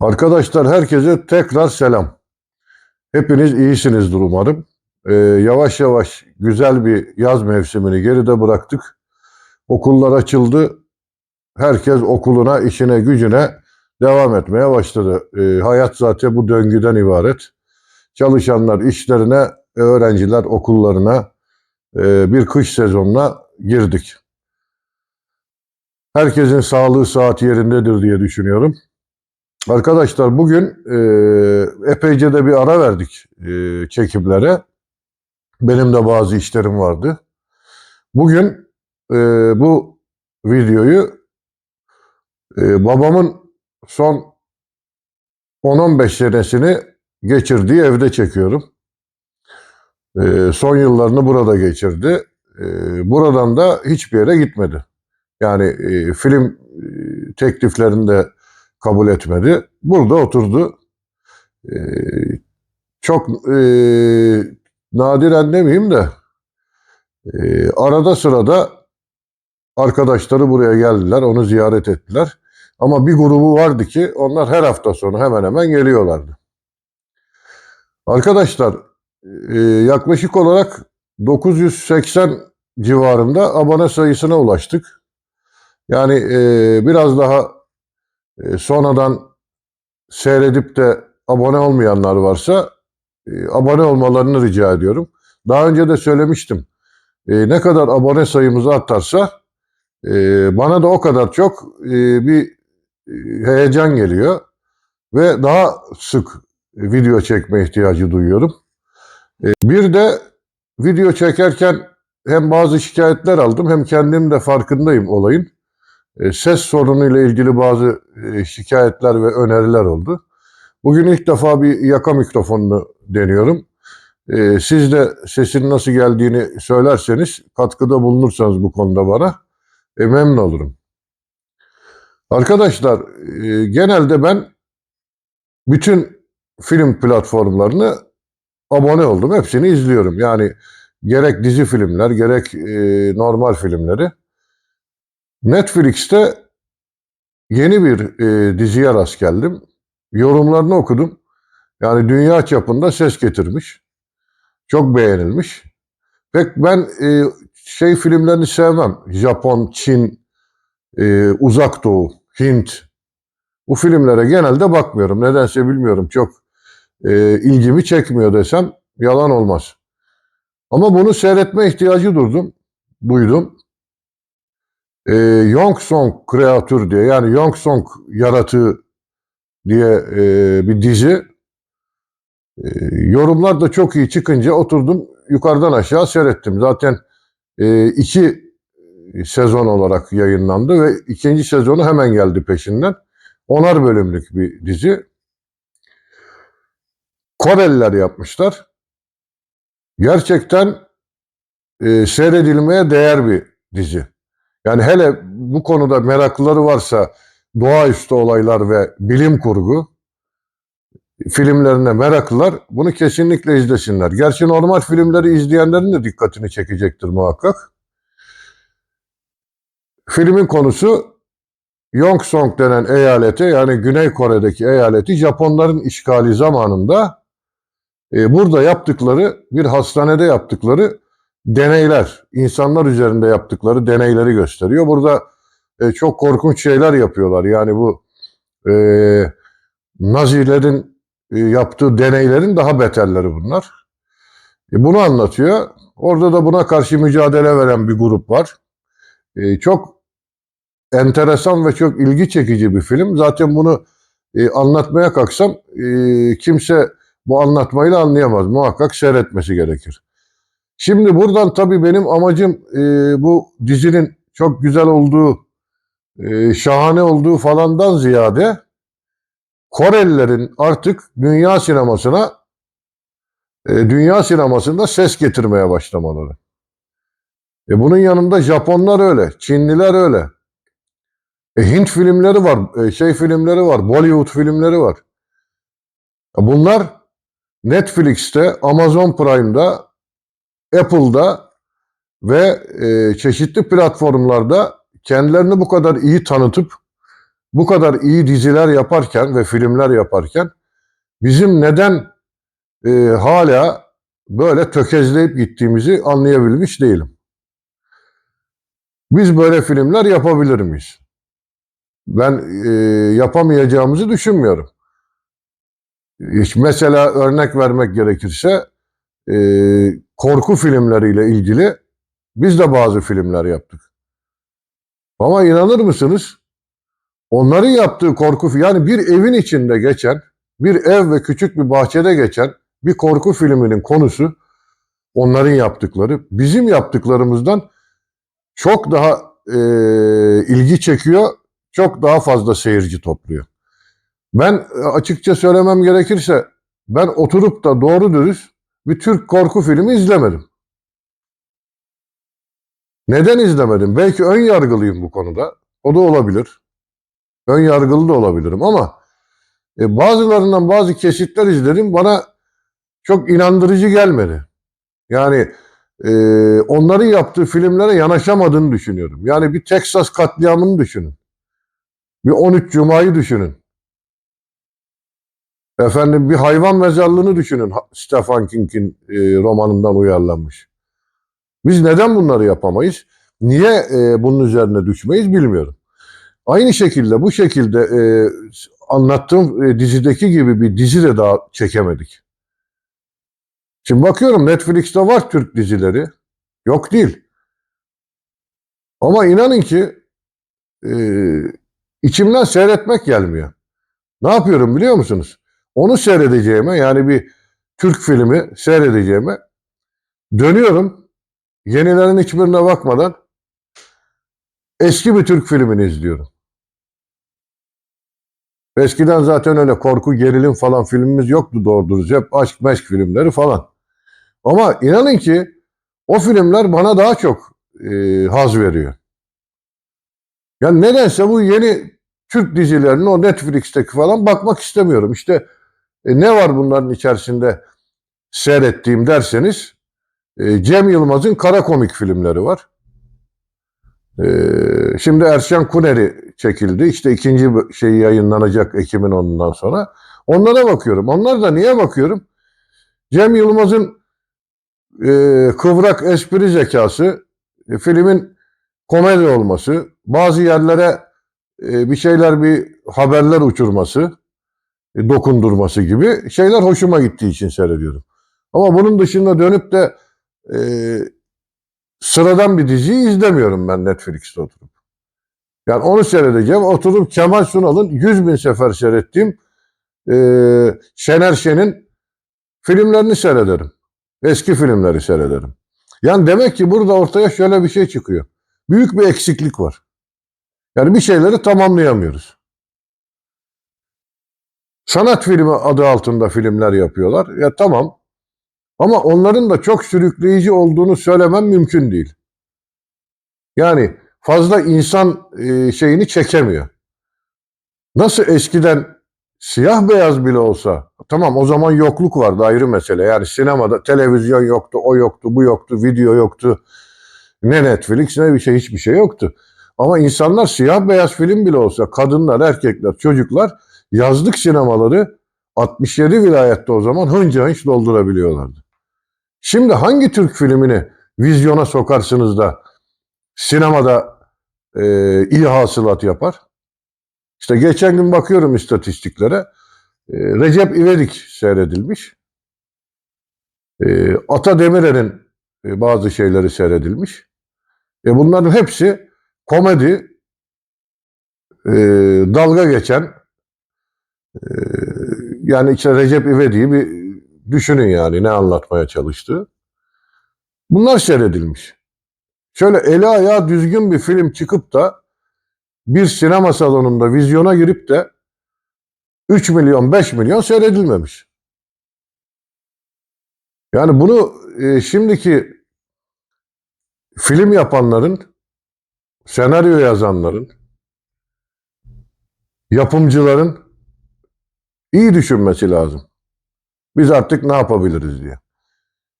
Arkadaşlar herkese tekrar selam. Hepiniz iyisinizdir umarım. Ee, yavaş yavaş güzel bir yaz mevsimini geride bıraktık. Okullar açıldı. Herkes okuluna, işine, gücüne devam etmeye başladı. Ee, hayat zaten bu döngüden ibaret. Çalışanlar işlerine, öğrenciler okullarına e, bir kış sezonuna girdik. Herkesin sağlığı saat yerindedir diye düşünüyorum. Arkadaşlar bugün e, epeyce de bir ara verdik e, çekimlere. Benim de bazı işlerim vardı. Bugün e, bu videoyu e, babamın son 10-15 senesini geçirdiği evde çekiyorum. E, son yıllarını burada geçirdi. E, buradan da hiçbir yere gitmedi. Yani e, film e, tekliflerini de kabul etmedi. Burada oturdu. Ee, çok e, nadiren demeyeyim de e, arada sırada arkadaşları buraya geldiler, onu ziyaret ettiler. Ama bir grubu vardı ki onlar her hafta sonu hemen hemen geliyorlardı. Arkadaşlar e, yaklaşık olarak 980 civarında abone sayısına ulaştık. Yani biraz daha e, sonradan seyredip de abone olmayanlar varsa e, abone olmalarını rica ediyorum. Daha önce de söylemiştim. E, ne kadar abone sayımız artarsa e, bana da o kadar çok e, bir e, heyecan geliyor ve daha sık video çekme ihtiyacı duyuyorum. E, bir de video çekerken hem bazı şikayetler aldım hem kendim de farkındayım olayın. E, ses sorunuyla ilgili bazı e, şikayetler ve öneriler oldu. Bugün ilk defa bir yaka mikrofonunu deniyorum. E, Siz de sesin nasıl geldiğini söylerseniz, katkıda bulunursanız bu konuda bana memnun olurum. Arkadaşlar, genelde ben bütün film platformlarını abone oldum. Hepsini izliyorum. Yani gerek dizi filmler, gerek normal filmleri. Netflix'te yeni bir e, diziye rast geldim. Yorumlarını okudum. Yani dünya çapında ses getirmiş. Çok beğenilmiş. Pek ben e, şey filmlerini sevmem. Japon, Çin, e, Uzak Doğu, Hint. Bu filmlere genelde bakmıyorum. Nedense bilmiyorum. Çok e, ilgimi çekmiyor desem yalan olmaz. Ama bunu seyretme ihtiyacı durdum, duydum e, Yong Song kreatür diye yani Yong Song yaratığı diye e, bir dizi. E, yorumlar da çok iyi çıkınca oturdum yukarıdan aşağı seyrettim. Zaten e, iki sezon olarak yayınlandı ve ikinci sezonu hemen geldi peşinden. Onar bölümlük bir dizi. Koreliler yapmışlar. Gerçekten e, seyredilmeye değer bir dizi. Yani hele bu konuda meraklıları varsa doğaüstü olaylar ve bilim kurgu filmlerine meraklılar bunu kesinlikle izlesinler. Gerçi normal filmleri izleyenlerin de dikkatini çekecektir muhakkak. Filmin konusu Yongsan denen eyalete yani Güney Kore'deki eyaleti Japonların işgali zamanında e, burada yaptıkları bir hastanede yaptıkları deneyler, insanlar üzerinde yaptıkları deneyleri gösteriyor. Burada e, çok korkunç şeyler yapıyorlar. Yani bu e, Nazilerin e, yaptığı deneylerin daha beterleri bunlar. E, bunu anlatıyor. Orada da buna karşı mücadele veren bir grup var. E, çok enteresan ve çok ilgi çekici bir film. Zaten bunu e, anlatmaya kalksam e, kimse bu anlatmayla anlayamaz. Muhakkak seyretmesi gerekir. Şimdi buradan tabii benim amacım e, bu dizinin çok güzel olduğu, e, şahane olduğu falandan ziyade Korelilerin artık dünya sinemasına, e, dünya sinemasında ses getirmeye başlamaları. E bunun yanında Japonlar öyle, Çinliler öyle. E Hint filmleri var, e, şey filmleri var, Bollywood filmleri var. E bunlar Netflix'te, Amazon Prime'da, Apple'da ve e, çeşitli platformlarda kendilerini bu kadar iyi tanıtıp bu kadar iyi diziler yaparken ve filmler yaparken bizim neden e, hala böyle tökezleyip gittiğimizi anlayabilmiş değilim. Biz böyle filmler yapabilir miyiz? Ben e, yapamayacağımızı düşünmüyorum. Mesela örnek vermek gerekirse e, korku filmleriyle ilgili biz de bazı filmler yaptık. Ama inanır mısınız? Onların yaptığı korku yani bir evin içinde geçen, bir ev ve küçük bir bahçede geçen bir korku filminin konusu onların yaptıkları bizim yaptıklarımızdan çok daha e, ilgi çekiyor, çok daha fazla seyirci topluyor. Ben e, açıkça söylemem gerekirse ben oturup da doğru dürüst bir Türk korku filmi izlemedim. Neden izlemedim? Belki ön yargılıyım bu konuda. O da olabilir. Ön yargılı da olabilirim ama e, bazılarından bazı kesitler izledim. Bana çok inandırıcı gelmedi. Yani e, onların yaptığı filmlere yanaşamadığını düşünüyorum. Yani bir Texas katliamını düşünün. Bir 13 Cuma'yı düşünün. Efendim bir hayvan mezarlığını düşünün. Stephen King'in e, romanından uyarlanmış. Biz neden bunları yapamayız? Niye e, bunun üzerine düşmeyiz bilmiyorum. Aynı şekilde bu şekilde e, anlattığım e, dizideki gibi bir dizi de daha çekemedik. Şimdi bakıyorum Netflix'te var Türk dizileri. Yok değil. Ama inanın ki e, içimden seyretmek gelmiyor. Ne yapıyorum biliyor musunuz? Onu seyredeceğime yani bir Türk filmi seyredeceğime dönüyorum. Yenilerin hiçbirine bakmadan eski bir Türk filmini izliyorum. Eskiden zaten öyle korku, gerilim falan filmimiz yoktu doğru dürüst. Hep aşk meşk filmleri falan. Ama inanın ki o filmler bana daha çok e, haz veriyor. Yani nedense bu yeni Türk dizilerinin o Netflix'teki falan bakmak istemiyorum. İşte e, ne var bunların içerisinde seyrettiğim derseniz e, Cem Yılmaz'ın kara komik filmleri var. E, şimdi Erşen Kuneri çekildi. İşte ikinci şey yayınlanacak Ekim'in onundan sonra. Onlara bakıyorum. Onlar da niye bakıyorum? Cem Yılmaz'ın e, kıvrak espri zekası, e, filmin komedi olması, bazı yerlere e, bir şeyler bir haberler uçurması, dokundurması gibi şeyler hoşuma gittiği için seyrediyorum. Ama bunun dışında dönüp de e, sıradan bir diziyi izlemiyorum ben Netflix'te oturup. Yani onu seyredeceğim. Oturup Kemal Sunal'ın 100 bin sefer seyrettiğim e, Şener Şen'in filmlerini seyrederim. Eski filmleri seyrederim. Yani demek ki burada ortaya şöyle bir şey çıkıyor. Büyük bir eksiklik var. Yani bir şeyleri tamamlayamıyoruz. Sanat filmi adı altında filmler yapıyorlar. Ya tamam. Ama onların da çok sürükleyici olduğunu söylemem mümkün değil. Yani fazla insan e, şeyini çekemiyor. Nasıl eskiden siyah beyaz bile olsa tamam o zaman yokluk vardı ayrı mesele. Yani sinemada televizyon yoktu, o yoktu, bu yoktu, video yoktu. Ne Netflix ne bir şey hiçbir şey yoktu. Ama insanlar siyah beyaz film bile olsa kadınlar, erkekler, çocuklar yazlık sinemaları 67 vilayette o zaman hınca hınç doldurabiliyorlardı. Şimdi hangi Türk filmini vizyona sokarsınız da sinemada e, iyi hasılat yapar? İşte geçen gün bakıyorum istatistiklere. E, Recep İvedik seyredilmiş. E, Ata Demirer'in e, bazı şeyleri seyredilmiş. E, bunların hepsi komedi, e, dalga geçen, yani işte Recep İvedik'i bir düşünün yani ne anlatmaya çalıştığı. Bunlar seyredilmiş. Şöyle eli ayağı düzgün bir film çıkıp da bir sinema salonunda vizyona girip de 3 milyon 5 milyon seyredilmemiş. Yani bunu e, şimdiki film yapanların, senaryo yazanların, yapımcıların iyi düşünmesi lazım. Biz artık ne yapabiliriz diye.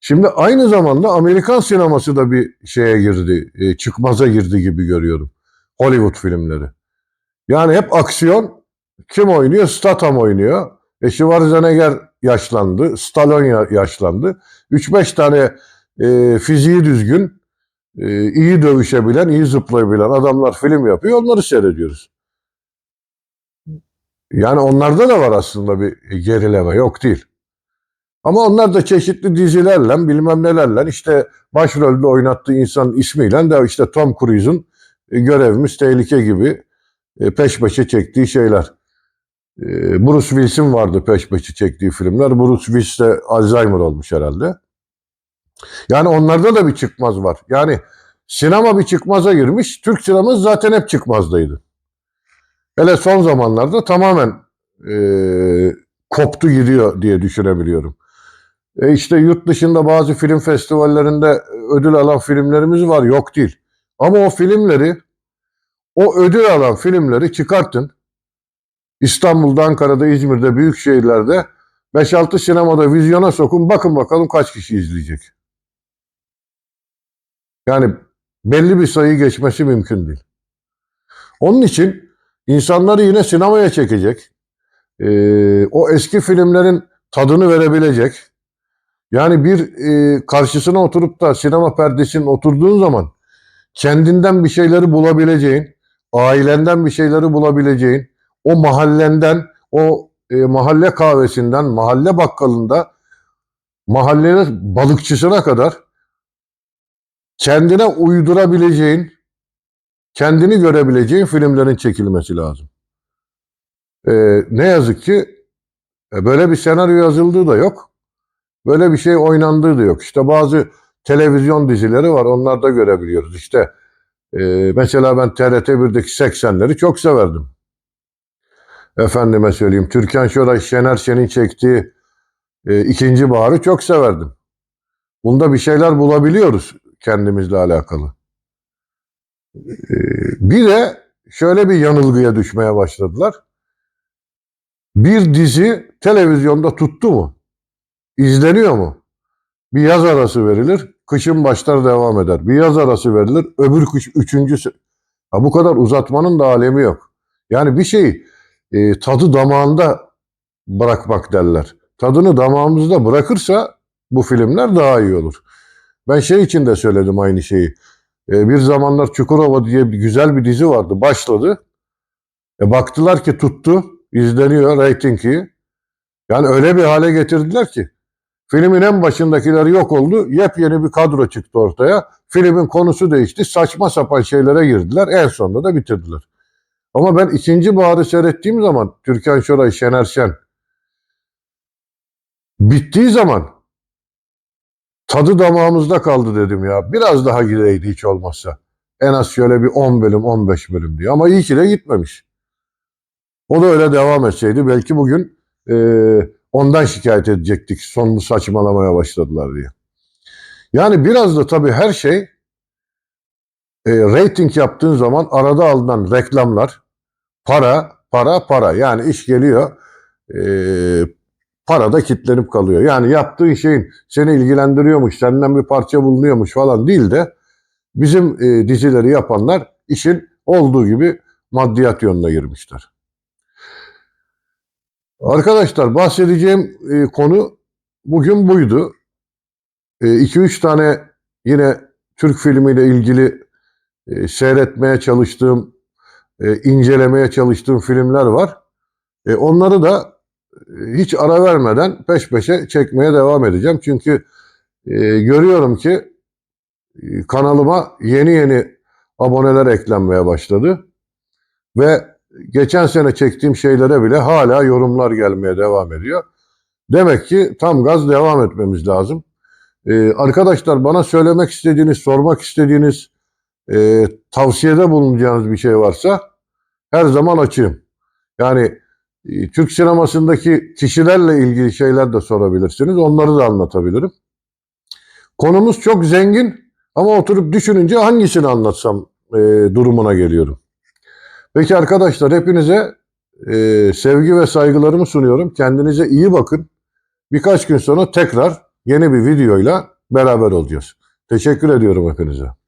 Şimdi aynı zamanda Amerikan sineması da bir şeye girdi, e, çıkmaza girdi gibi görüyorum. Hollywood filmleri. Yani hep aksiyon. Kim oynuyor? Statham oynuyor. E Schwarzenegger yaşlandı. Stallone ya- yaşlandı. 3-5 tane e, fiziği düzgün, e, iyi dövüşebilen, iyi zıplayabilen adamlar film yapıyor. Onları seyrediyoruz. Yani onlarda da var aslında bir gerileme. Yok değil. Ama onlar da çeşitli dizilerle, bilmem nelerle işte başrolde oynattığı insanın ismiyle de işte Tom Cruise'un e, görevimiz tehlike gibi e, peş peşe çektiği şeyler. E, Bruce Willis'in vardı peş peşe çektiği filmler. Bruce Willis de Alzheimer olmuş herhalde. Yani onlarda da bir çıkmaz var. Yani sinema bir çıkmaza girmiş. Türk sineması zaten hep çıkmazdaydı. Hele son zamanlarda tamamen e, koptu gidiyor diye düşünebiliyorum. E işte yurt dışında bazı film festivallerinde ödül alan filmlerimiz var. Yok değil. Ama o filmleri, o ödül alan filmleri çıkartın. İstanbul'da, Ankara'da, İzmir'de, büyük şehirlerde 5-6 sinemada vizyona sokun. Bakın bakalım kaç kişi izleyecek. Yani belli bir sayı geçmesi mümkün değil. Onun için insanları yine sinemaya çekecek. Ee, o eski filmlerin tadını verebilecek. Yani bir e, karşısına oturup da sinema perdesinin oturduğun zaman kendinden bir şeyleri bulabileceğin, ailenden bir şeyleri bulabileceğin, o mahallenden, o e, mahalle kahvesinden, mahalle bakkalında, mahalle balıkçısına kadar kendine uydurabileceğin, kendini görebileceğin filmlerin çekilmesi lazım. Ee, ne yazık ki e, böyle bir senaryo yazıldığı da yok. Böyle bir şey oynandığı da yok. İşte bazı televizyon dizileri var. Onlarda görebiliyoruz. İşte e, mesela ben TRT 1'deki 80'leri çok severdim. Efendime söyleyeyim. Türkan Şoray, Şener Şen'in çektiği e, ikinci baharı çok severdim. Bunda bir şeyler bulabiliyoruz kendimizle alakalı. E, bir de şöyle bir yanılgıya düşmeye başladılar. Bir dizi televizyonda tuttu mu? İzleniyor mu? Bir yaz arası verilir, kışın başlar devam eder. Bir yaz arası verilir, öbür kış üçüncüsü. Ha, bu kadar uzatmanın da alemi yok. Yani bir şey e, tadı damağında bırakmak derler. Tadını damağımızda bırakırsa bu filmler daha iyi olur. Ben şey için de söyledim aynı şeyi. E, bir zamanlar Çukurova diye bir güzel bir dizi vardı. Başladı. E, baktılar ki tuttu. izleniyor reytingi. Yani öyle bir hale getirdiler ki. Filmin en başındakiler yok oldu. Yepyeni bir kadro çıktı ortaya. Filmin konusu değişti. Saçma sapan şeylere girdiler. En sonunda da bitirdiler. Ama ben ikinci baharı seyrettiğim zaman Türkan Şoray, Şener Şen bittiği zaman tadı damağımızda kaldı dedim ya. Biraz daha gideydi hiç olmazsa. En az şöyle bir 10 bölüm, 15 bölüm diye. Ama iyi ki de gitmemiş. O da öyle devam etseydi belki bugün e, ondan şikayet edecektik. Sonunu saçmalamaya başladılar diye. Yani biraz da tabii her şey e, rating yaptığın zaman arada alınan reklamlar, para, para, para. Yani iş geliyor, e, para da kitlenip kalıyor. Yani yaptığın şeyin seni ilgilendiriyormuş, senden bir parça bulunuyormuş falan değil de bizim e, dizileri yapanlar işin olduğu gibi maddiyat yönüne girmişler. Arkadaşlar bahsedeceğim e, konu bugün buydu. 2-3 tane yine Türk filmiyle ilgili e, seyretmeye çalıştığım, e, incelemeye çalıştığım filmler var. E, onları da e, hiç ara vermeden peş peşe çekmeye devam edeceğim. Çünkü e, görüyorum ki e, kanalıma yeni yeni aboneler eklenmeye başladı. Ve geçen sene çektiğim şeylere bile hala yorumlar gelmeye devam ediyor. Demek ki tam gaz devam etmemiz lazım. Ee, arkadaşlar bana söylemek istediğiniz, sormak istediğiniz, e, tavsiyede bulunacağınız bir şey varsa her zaman açığım. Yani Türk sinemasındaki kişilerle ilgili şeyler de sorabilirsiniz. Onları da anlatabilirim. Konumuz çok zengin ama oturup düşününce hangisini anlatsam e, durumuna geliyorum. Peki arkadaşlar hepinize e, sevgi ve saygılarımı sunuyorum. Kendinize iyi bakın. Birkaç gün sonra tekrar yeni bir videoyla beraber olacağız. Teşekkür ediyorum hepinize.